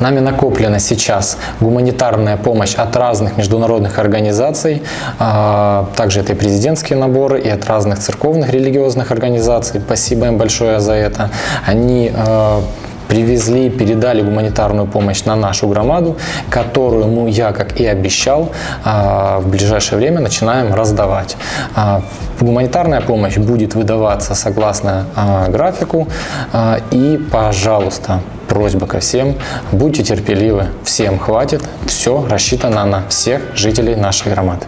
Нами накоплена сейчас гуманитарная помощь от разных международных организаций, а, также это и президентские наборы, и от разных церковных религиозных организаций. Спасибо им большое за это. Они а, привезли, передали гуманитарную помощь на нашу громаду, которую мы, я, как и обещал, а, в ближайшее время начинаем раздавать. А, Гуманитарная помощь будет выдаваться согласно а, графику. И, пожалуйста, просьба ко всем, будьте терпеливы, всем хватит, все рассчитано на всех жителей нашей громады.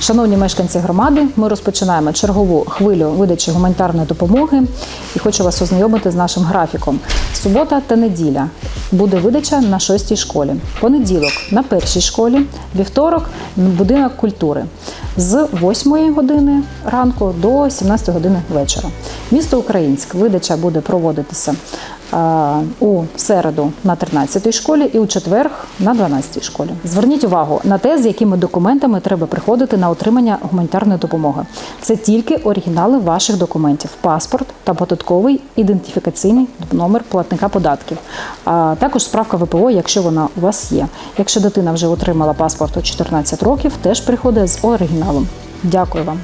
Шановні мешканці громади, ми розпочинаємо чергову хвилю видачі гуманітарної допомоги і хочу вас ознайомити з нашим графіком. Субота та неділя буде видача на шостій школі. Понеділок на першій школі, вівторок будинок культури з 8 години ранку до 17 години вечора. Місто Українськ видача буде проводитися у середу на 13-й школі і у четвер на 12-й школі. Зверніть увагу на те, з якими документами треба приходити на отримання гуманітарної допомоги. Це тільки оригінали ваших документів: паспорт та податковий ідентифікаційний номер платника податків. А також справка ВПО, якщо вона у вас є. Якщо дитина вже отримала паспорт у 14 років, теж приходить з оригіналом. Дякую вам.